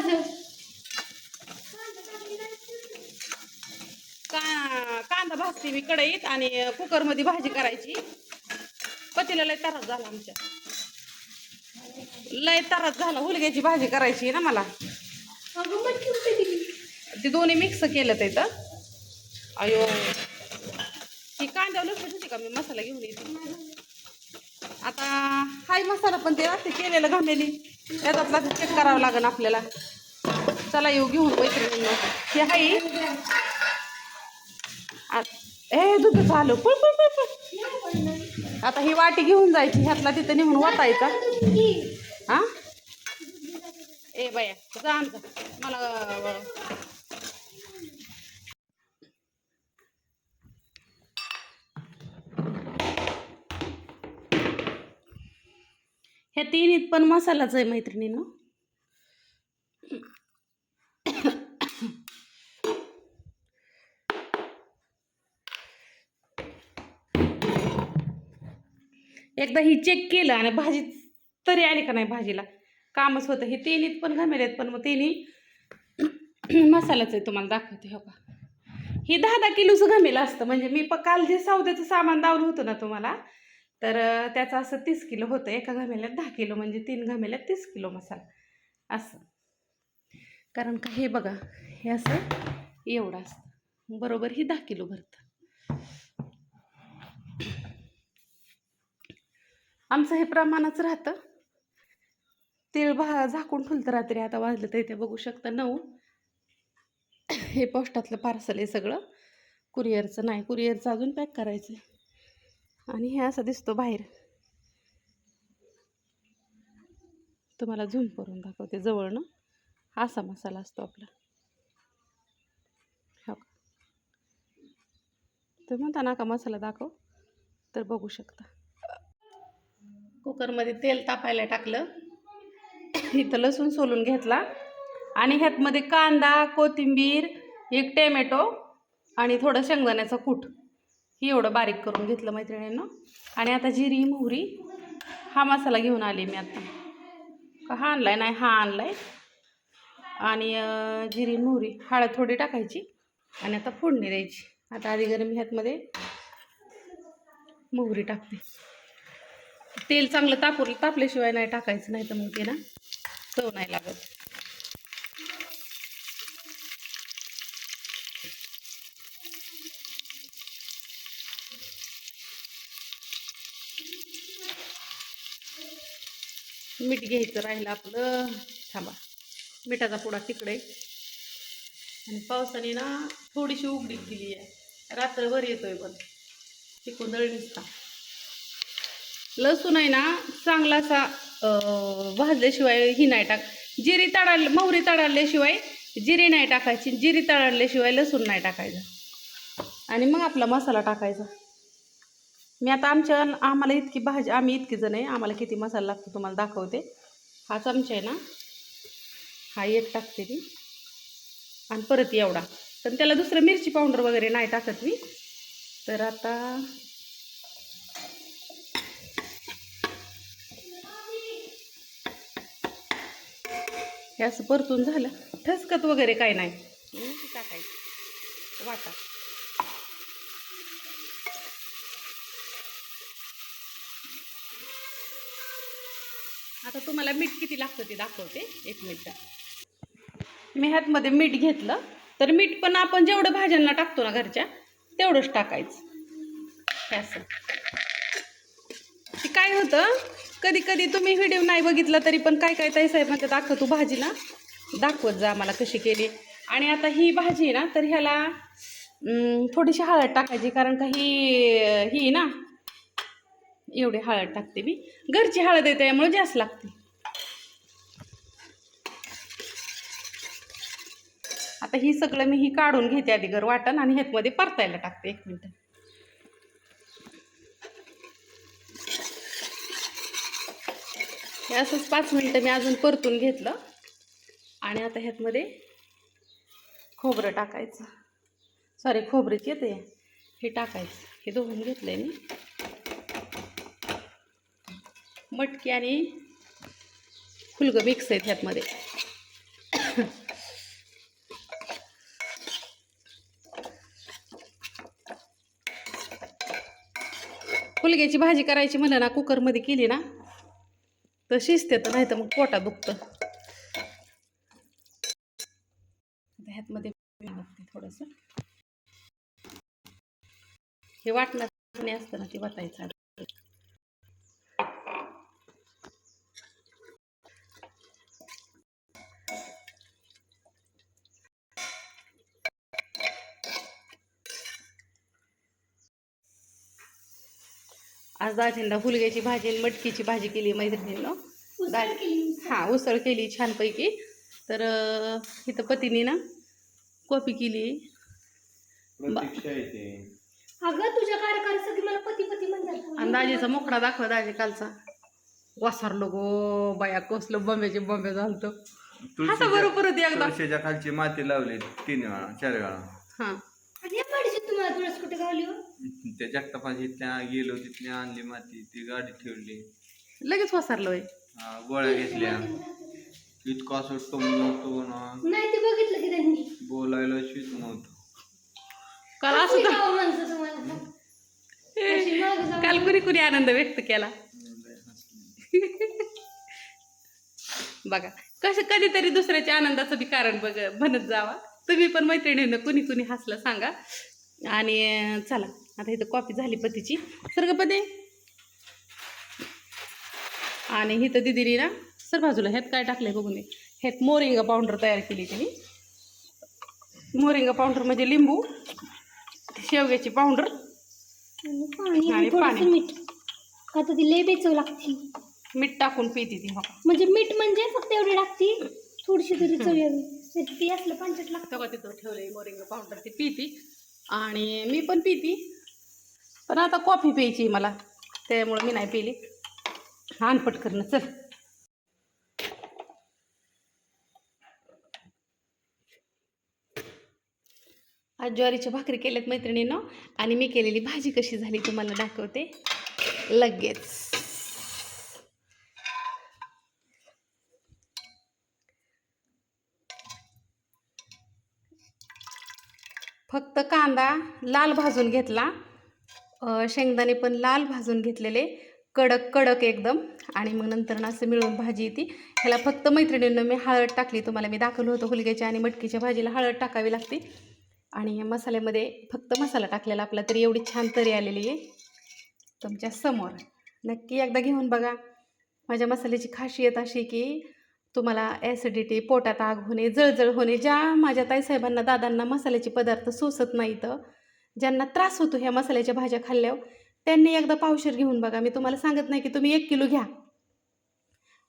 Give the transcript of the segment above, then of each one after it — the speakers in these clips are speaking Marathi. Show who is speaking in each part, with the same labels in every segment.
Speaker 1: माझं
Speaker 2: का कांदा भाजते मी कढईत आणि कुकरमध्ये भाजी करायची. पतीला लय त्रास झाला आमच्या. लय त्रास झाला हुलग्याची भाजी करायची ना मला. ते दोन्ही मिक्स केलं तर. इथं अयो ही कांद्यावर लसूण होती का मी? मसाला घेऊन येते. आता हाय मसाला पण ते असते केलेलं घाललेली त्याच्यातला चेक करावं लागेल आपल्याला. चला येऊ घेऊन मैत्रिणी हे हाय. आ- ए दूध झालं. पळ पळ पळ पळ. आता ही वाटी घेऊन जायची. ह्यातला तिथं नेऊन वाटायचा हा? ए बाया जा आमचा जा. मला ह्या तिन्हीत पण मसालाच आहे मैत्रिणीनं. एकदा ही चेक केलं आणि भाजी तरी आली का नाही भाजीला? कामच होतं. हे तिन्हीत पण घामेले आहेत पण मग तिन्ही मसालाच आहे तुम्हाला दाखवते हो का? हे दहा दहा किलोचं घामेलं असतं. म्हणजे मी प काल जे सौद्याचं सामान दावलं होतं ना तुम्हाला तर त्याचं असं तीस किलो होतं. एका घमेल्यात दहा किलो म्हणजे तीन घमेल्यात तीस किलो मसाला. असं. कारण का हे बघा हे असं एवढं असतं. बरोबर ही दहा किलो भरतं. आमचं हे प्रमाणच राहतं. तेल भा झाकून ठुलतं रात्री आता वाजलं तर इथे बघू शकता नऊ. हे पोस्टातलं पार्सल आहे सगळं. कुरिअरचं नाही कुरिअरचं अजून पॅक करायचं आहे आणि हे असं दिसतो बाहेर. तुम्हाला झूम करून दाखवते जवळनं. असा मसाला असतो आपला. हो तुम्ही म्हणता ना का मसाला दाखव तर बघू शकता. कुकरमध्ये तेल तापायला टाकलं. इथं लसूण सोलून घेतला. आणि ह्यातमध्ये कांदा कोथिंबीर एक टॅमॅटो आणि थोडं शेंगदाण्याचं कूट. ही एवढं बारीक करून घेतलं मैत्रिणींनं. आणि आता जिरी मोहरी हा मसाला घेऊन आले मी आता. का हा आणलाय? नाही हा आणलाय. आणि जिरी मोहरी हळद थोडी टाकायची आणि आता फोडणी द्यायची. आता आधी गरम ह्यातमध्ये मोहरी टाकते. तेल चांगलं तापूर तापल्याशिवाय नाही टाकायचं नाही तर मग ते ना चव नाही लागत. मीठ घ्यायचं राहिलं आपलं. थांबा. मिठाचा पुडा तिकडे. आणि पावसाने ना थोडीशी उघडीत दिली आहे. रात्रभर येतोय पण. तिकून निसता. लसूण आहे ना चांगला असा भाजल्याशिवाय ही नाही टाक जिरी तडाल मोहरी तडाळल्याशिवाय जिरी नाही टाकायची. जिरी तडाळल्याशिवाय लसूण नाही टाकायचं. आणि मग आपला मसाला टाकायचा. मी आता आमच्या आम्हाला इतकी भाजी आम्ही इतकी जण आहे. आम्हाला किती मसाला लागतो तुम्हाला दाखवते. हा चमचा आहे ना हा एक टाकते मी. आणि परत एवढा. पण त्याला दुसरं मिरची पावडर वगैरे नाही टाकत मी. तर आता हे असं परतून झालं. ठसकत वगैरे काय नाही. टाकायचं. वाटा. तुम्हाला मीठ किती लागतं ते दाखवते. एक मिनटं. मी ह्यातमध्ये मीठ घेतलं. तर मीठ पण आपण जेवढं भाज्यांना टाकतो ना घरच्या तेवढंच टाकायचं. असं. ते काय होतं कधी कधी तुम्ही व्हिडिओ नाही बघितला तरी पण काय काय ताई साहेब म्हणतात दाखव तू भाजीला दाखवत जा आम्हाला कशी केली. आणि आता ही भाजी आहे ना तर ह्याला थोडीशी हळद टाकायची कारण का ही ही ना एवढी हळद टाकते मी. घरची हळद आहे त्यामुळे जास्त लागते. आता ही सगळं मी ही काढून घेते आधी घर वाटण आणि ह्यातमध्ये परतायला टाकते एक मिनटं. हे असंच पाच मिनटं मी अजून परतून घेतलं. आणि आता ह्यातमध्ये खोबरं टाकायचं. सॉरी खोबरेच येते. हे टाकायचं. हे धुवून घेतलं आहे मी. मटकी आणि फुलगं मिक्स आहेत ह्यातमध्ये. फुलग्याची भाजी करायची म्हणलं ना कुकरमध्ये केली ना तर शिजते तर नाही तर मग पोटा दुखतं. ह्यातमध्ये लागते थोडंसं. हे वाटणार नाही असतं ना ते वाटायचं आज दाजींना हुलग्याची भाजी आणि मटकीची भाजी केली मैत्रिणीनं. दाजी हां उसळ केली छानपैकी. तर इथं पतीने ना कॉफी केली.
Speaker 1: अगं तुझ्या कार्यकारी सगळी मला पती पती म्हणतात
Speaker 2: आणि दाजीचा मोकळा दाखवा दाजी कालचा. वासारलो गो बाया कसलं बंब्याचे बंबे झालतं. आता बरोबर परत एकदा.
Speaker 3: तुळशीच्या खालची माती लावली तीन वेळा चार वेळा.
Speaker 2: हां.
Speaker 1: आणि या पाडीची तुम्हाला तुळस कुठे गावली हो?
Speaker 3: त्या जगतापाशी त्या गेलो तिथने आणली माती ती गाडी ठेवली.
Speaker 2: लगेच वासारलोय
Speaker 3: हा, गोळ्या घेतल्या. इतकं असं टोमतो ना.
Speaker 1: नाही ते बघितलं की त्यांनी.
Speaker 3: बोलायला शित नव्हतं.
Speaker 2: काल असं
Speaker 1: कशी
Speaker 2: तर-
Speaker 1: गावं माणसं तुम्हाला? अशी मागं जाऊन-
Speaker 2: काल कुणी कुणी आनंद व्यक्त केला. बघा कसं कधीतरी दुसऱ्याच्या आनंदाचं बी कारण बघ बनत जावा. तुम्ही पण मैत्रिणीनं कुणी कुणी हसलं सांगा. आणि अं, चला. आता इथं कॉफी झाली पतीची. सर ग पते आणि इथं दिदीने ना सर बाजूला ह्यात काय टाकलंय बघून. ह्यात मोरिंगा पावडर तयार केली तिने मोरिंगा पावडर म्हणजे लिंबू शेवग्याची पावडर
Speaker 1: आणि पाणी. मीठ. का तर ती लय बेचव लागती
Speaker 2: मीठ टाकून पिती ती हो
Speaker 1: म्हणजे मीठ म्हणजे फक्त एवढी लागती? थोडीशी तरी चव यावी ती असलं पांचट लागतं.
Speaker 2: तेव्हा तिथं ठेवलंय मोरिंगा पावडर ती पिती. आणि मी पण पिती. पण आता कॉफी प्यायची मला त्यामुळं मी नाही पिली. अनपट करणं चल. आज ज्वारीच्या भाकरी केल्यात मैत्रिणीनं आणि मी केलेली भाजी कशी झाली तुम्हाला दाखवते. लगेच. फक्त कांदा लाल भाजून घेतला. शेंगदाणे पण लाल भाजून घेतलेले. कडक कडक एकदम. आणि मग नंतर ना असं मिळून भाजी येते. ह्याला फक्त मैत्रिणींना मी हळद टाकली. तुम्हाला मी दाखवलं होतं हुलग्याच्या आणि मटकीच्या भाजीला हळद टाकावी लागते. आणि या मसाल्यामध्ये फक्त मसाला टाकलेला आपला तरी एवढी छान तरी आलेली आहे. तुमच्यासमोर. नक्की एकदा घेऊन बघा. माझ्या मसाल्याची खासियत अशी की तुम्हाला ॲसिडिटी पोटात आग होणे जळजळ होणे ज्या माझ्या ताईसाहेबांना दादांना मसाल्याचे पदार्थ सोसत नाहीत ज्यांना त्रास होतो ह्या मसाल्याच्या भाज्या खाल्ल्यावर त्यांनी एकदा पावशर घेऊन बघा. मी तुम्हाला सांगत नाही की तुम्ही एक किलो घ्या.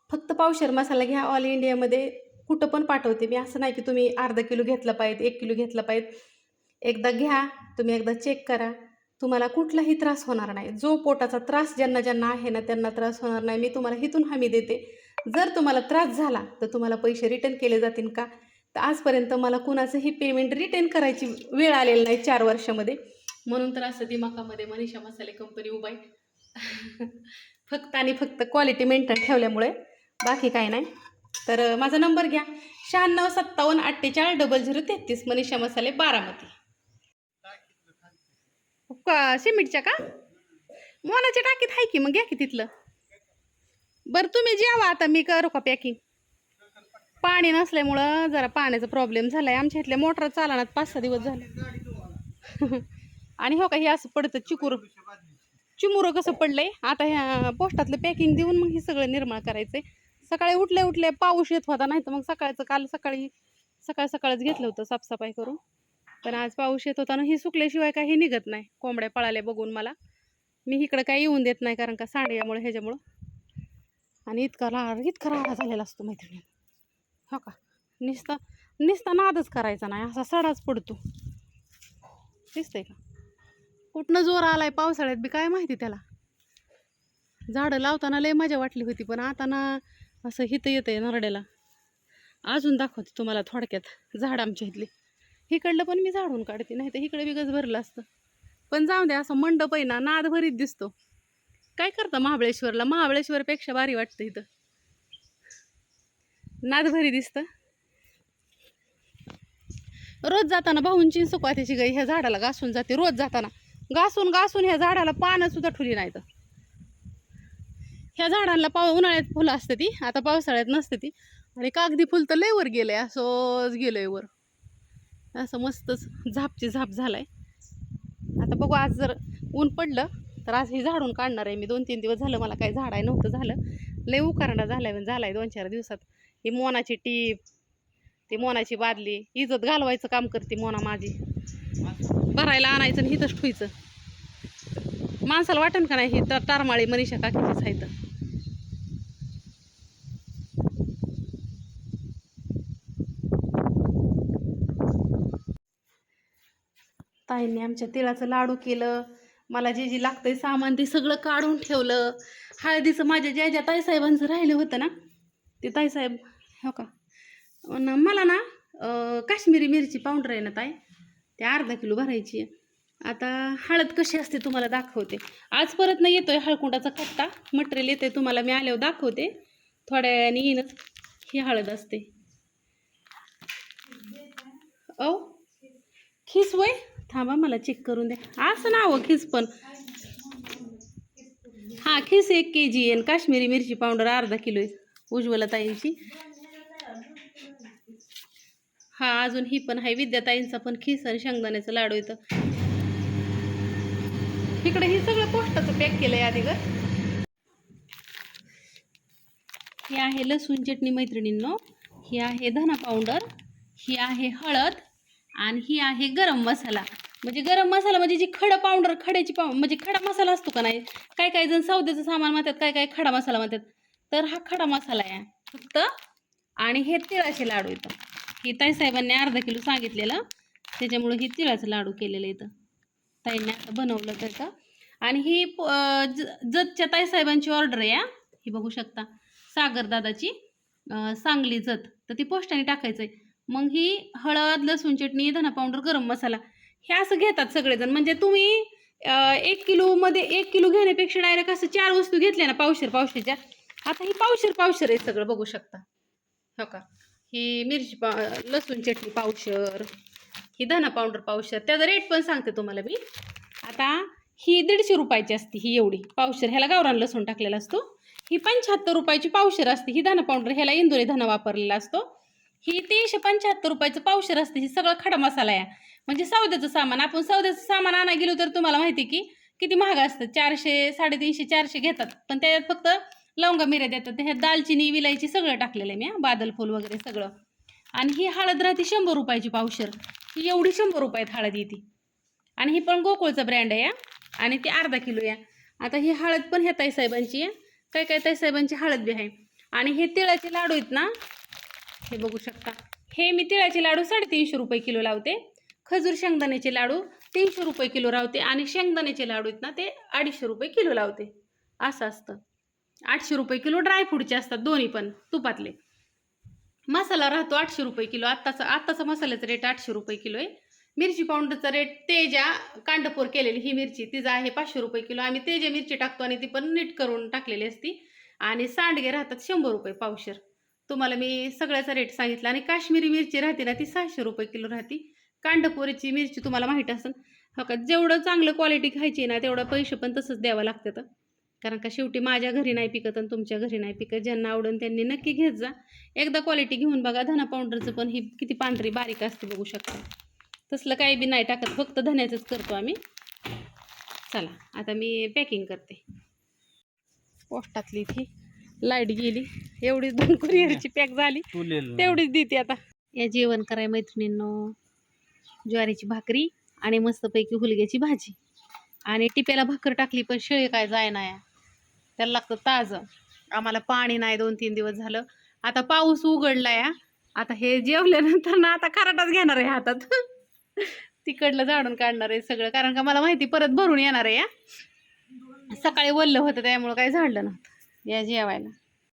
Speaker 2: फक्त पावशर मसाला घ्या. ऑल इंडियामध्ये कुठं पण पाठवते. मी असं नाही की तुम्ही अर्धा किलो घेतलं पाहिजे एक किलो घेतलं पाहिजे. एकदा घ्या तुम्ही एकदा चेक करा. तुम्हाला कुठलाही त्रास होणार नाही. जो पोटाचा त्रास ज्यांना ज्यांना आहे ना त्यांना त्रास होणार नाही. मी तुम्हाला हिथून हमी देते. जर तुम्हाला त्रास झाला तर तुम्हाला पैसे रिटर्न केले जातील का? तर आजपर्यंत मला कुणाचंही पेमेंट रिटर्न करायची वेळ आलेली नाही चार वर्षामध्ये. म्हणून तर असं दिमाकामध्ये मनीषा मसाले कंपनी उभा आहे फक्त आणि फक्त क्वालिटी मेंटेन ठेवल्यामुळे. बाकी काय नाही. तर माझा नंबर घ्या. शहाण्णव सत्तावन्न अठ्ठेचाळीस डबल झिरो तेहतीस मनीषा मसाले बारामती. का सिमेंटच्या का? मोनाच्या टाकीत आहे की मग? घ्या की तिथलं. बरं तुम्ही जेवा आता मी करू का पॅकिंग पाणी नसल्यामुळं जरा पाण्याचा प्रॉब्लेम झाला आहे आमच्या इथल्या मोटर चालनात पाच सहा दिवस झाले. आणि हो का हे असं पडतं चिकूर. चिमुरं कसं पडलंय? आता ह्या पोस्टातलं पॅकिंग देऊन मग हे सगळं निर्माण करायचंय. सकाळी उठल्या उठल्या पाऊस येत होता नाही तर मग सकाळचं काल सकाळी सकाळ सकाळच घेतलं होतं साफसफाई करून. पण आज पाऊस येत होता ना हे सुकल्याशिवाय काही निघत नाही. कोंबड्या पळाल्या बघून मला. मी इकडं काही येऊन देत नाही कारण का सांड्यामुळे ह्याच्यामुळं. आणि इतका राडा इतका राडा झालेला असतो मैत्रिणी हो का? नुसता नुसता नादच करायचा नाही असा सडाच पडतो. दिसतंय का? कुठनं जोर आलाय पावसाळ्यात बी काय माहिती त्याला? झाडं लावताना लय मजा वाटली होती पण आता ना असं हित येतंय नरड्याला. अजून दाखवते तुम्हाला थोडक्यात झाड आमच्या इथली. इकडलं पण मी झाडून काढते नाही तर इकडे बी भरलं असतं. पण जाऊ द्या असं मंडप आहे ना नाद भरीत दिसतो. काय करता महाबळेश्वरला? महाबळेश्वरपेक्षा भारी वाटतं इथं. नाद भरी दिसतं. रोज जाताना भाऊंची सुकवात्याची गाई ह्या झाडाला घासून जाते रोज जाताना. घासून घासून ह्या झाडाला पानं सुद्धा ठुली नाहीत. ह्या झाडांना पाव उन्हाळ्यात फुलं असते ती आता पावसाळ्यात नसते ती. आणि कागदी फुल तर लय वर गेलंय असंच गेलंय वर. असं मस्तच झापची झाप झालाय. आता बघू आज जर ऊन पडलं तर आज हे झाडून काढणार आहे मी. दोन तीन दिवस झालं मला काही झाड आहे नव्हतं झालं. लय उकारणा झालाय पण झालाय दोन चार दिवसात. ही मोनाची टीप ती मोनाची बादली. इजत घालवायचं काम करते मोना माझी. भरायला आणायचं आणि हिथंच ठुईचं. माणसाला वाटन का नाही ही तर तारमाळी मनीषा काकीचीच आहे तर ताईंनी आमच्या तिळाचं लाडू केलं. मला जे जे लागतंय सामान ते सगळं काढून ठेवलं. हळदीचं माझ्या ज्या ज्या ताईसाहेबांचं राहिलं होतं ना ते ताईसाहेब हो का? ना मला ना काश्मीरी मिरची पावडर आहे ना ताई ते अर्धा किलो भरायची आहे. आता हळद कशी असते तुम्हाला दाखवते. आज परत नाही येतोय हळकुंडाचा कट्टा मटेरियल येते तुम्हाला मी आल्यावर दाखवते. थोड्या वेळाने येईनच. ही हळद असते. ओ खिस वय? थांबा मला चेक करून द्या. असं नाव खिस पण. हां खिस एक के जी आणि काश्मीरी मिरची पावडर अर्धा किलो आहे. उज्ज्वला ताईंची. हा अजून ही पण आहे. विद्याताईंचा पण खिस आणि शेंगदाण्याचं लाडू येतं. इकडे हे सगळं पोस्टाचं पॅक केलं आहे आधी ग. हे आहे लसूण चटणी मैत्रिणींनो. ही आहे धना पावडर. ही आहे हळद. आणि ही आहे गरम मसाला. म्हणजे गरम मसाला म्हणजे जी खडं पावडर खड्याची पाव म्हणजे खडा मसाला असतो का नाही? काय काय जण सौद्याचं सामान म्हणतात काय काय खडा मसाला म्हणतात. तर हा खडा मसाला आहे. फक्त आणि हे तिळाचे लाडू येतं. ही ताईसाहेबांनी अर्धा किलो सांगितलेलं. त्याच्यामुळं ही तिळाचं लाडू केलेलं इथं. ताईंनी आता बनवलं त्याचं आणि ही प- ज- जतच्या ताईसाहेबांची ऑर्डर आहे ही. बघू शकता. सागरदादाची सांगली जत. तर ती पोस्टाने टाकायचं आहे मग ही हळद लसूण चटणी धना पावडर गरम मसाला हे असं घेतात सगळेजण. म्हणजे तुम्ही एक किलोमध्ये एक किलो घेण्यापेक्षा डायरेक्ट असं चार वस्तू घेतल्या ना पावशेर पावशेरच्या आता ही पावशेर पावशेर आहे सगळं बघू शकता. हो का? ही मिरची पा लसूण चटणी पावशर ही धना पावडर पावशर त्याचा रेट पण सांगते तुम्हाला मी. आता ही दीडशे रुपयाची असते ही एवढी पावशर ह्याला गावरान लसूण टाकलेला असतो. ही पंच्याहत्तर रुपयाची पावशर असते ही धना पावडर ह्याला इंदुरी धना वापरलेला असतो. ही तीनशे पंच्याहत्तर रुपयाचं पावशर असते ही सगळं खडा मसाला आहे. म्हणजे सौद्याचं सामान आपण सौद्याचं सामान आणा गेलो तर तुम्हाला माहिती की किती महाग असतं? चारशे साडेतीनशे चारशे घेतात. पण त्याच्यात फक्त लवंगा मिऱ्या देतात. ह्या दालचिनी विलायची सगळं टाकलेलं आहे मी बादल फूल वगैरे सगळं. आणि ही हळद राहते शंभर रुपयाची पावशर. ही एवढी शंभर रुपयात हळद येते. आणि ही पण गोकुळचा ब्रँड आहे आणि ती अर्धा किलो या आता ही हळद पण ह्या ताईसाहेबांची आहे. काय काय ताईसाहेबांची हळद बी आहे. आणि हे तिळाचे लाडू आहेत ना हे बघू शकता. हे मी तिळाचे लाडू साडेतीनशे रुपये किलो लावते. खजूर शेंगदाण्याचे लाडू तीनशे रुपये किलो लावते आणि शेंगदाण्याचे लाडू आहेत ना ते अडीचशे रुपये किलो लावते. असं असतं. आठशे रुपये किलो ड्रायफ्रूटचे असतात दोन्ही पण तुपातले. मसाला राहतो आठशे रुपये किलो आत्ताचा आत्ताचा मसाल्याचा रेट आठशे रुपये किलो आहे. मिरची पावडरचा रेट तेजा कांडपोर केलेली ही मिरची तिचा आहे पाचशे रुपये किलो. आम्ही तेजा मिरची टाकतो आणि ती पण नीट करून टाकलेली असती. आणि सांडगे राहतात शंभर रुपये पावशर. तुम्हाला मी सगळ्याचा रेट सांगितला आणि काश्मीरी मिरची राहते ना ती सहाशे रुपये किलो राहते. कांडपोरीची मिरची तुम्हाला माहीत असेल. हो का जेवढं चांगलं क्वालिटी खायची ना तेवढं पैसे पण तसंच द्यावं लागतं कारण का शेवटी माझ्या घरी नाही पिकत आणि तुमच्या घरी नाही पिकत. ज्यांना आवडून त्यांनी नक्की घेत जा. एकदा क्वालिटी घेऊन बघा. धना पावडरचं पण ही किती पांढरी बारीक असते बघू शकता. तसलं काही बी नाही टाकत. फक्त धन्याचंच करतो आम्ही. चला आता मी पॅकिंग करते. पोस्टातली ती लाइट गेली. एवढीच दोन कुरिअरची पॅक झाली. तेवढीच देते आता. या जेवण कराय मैत्रिणींनो. ज्वारीची भाकरी आणि मस्तपैकी हुलग्याची भाजी. आणि टिप्याला भाकर टाकली पण शिळे काय जाय नाही त्याला लागतं ताजं. आम्हाला पाणी नाही दोन तीन दिवस झालं. आता पाऊस उघडला या आता हे जेवल्यानंतर ना आता खराटाच घेणार आहे हातात. तिकडलं झाडून काढणार आहे सगळं. कारण का मला माहिती परत भरून येणार आहे या सकाळी वल्ल होतं त्यामुळं काही झाडलं नव्हतं या जेवायला.